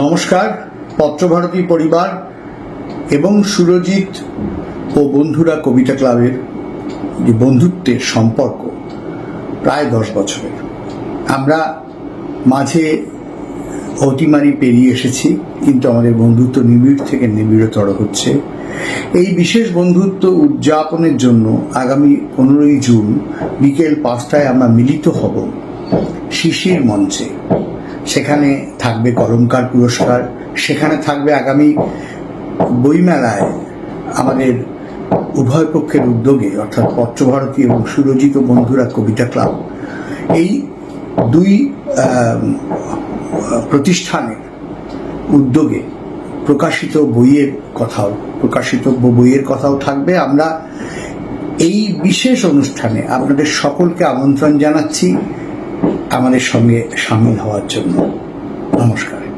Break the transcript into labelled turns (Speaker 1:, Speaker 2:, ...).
Speaker 1: নমস্কার, পত্রভারতী পরিবার এবং সুরজিৎ ও বন্ধুরা কবিতা ক্লাবের যে বন্ধুত্বের সম্পর্ক প্রায় দশ বছরের। আমরা মাঝে অতিমারি পেরিয়ে এসেছি, কিন্তু আমাদের বন্ধুত্ব নিবিড় থেকে নিবিড়তর হচ্ছে। এই বিশেষ বন্ধুত্ব উদযাপনের জন্য আগামী পনেরোই জুন বিকেল পাঁচটায় আমরা মিলিত হব শিশির মঞ্চে। সেখানে থাকবে কলমকার পুরস্কার, সেখানে থাকবে আগামী বইমেলায় আমাদের উভয় পক্ষের উদ্যোগে, অর্থাৎ পত্রভারতী এবং সুরজিত বন্ধুরা কবিতা ক্লাব, এই দুই প্রতিষ্ঠানের উদ্যোগে প্রকাশিত বইয়ের কথাও, প্রকাশিত বইয়ের কথাও থাকবে। আমরা এই বিশেষ অনুষ্ঠানে আপনাদের সকলকে আমন্ত্রণ জানাচ্ছি। আমাদের সঙ্গে সামিল হওয়ার জন্য নমস্কার।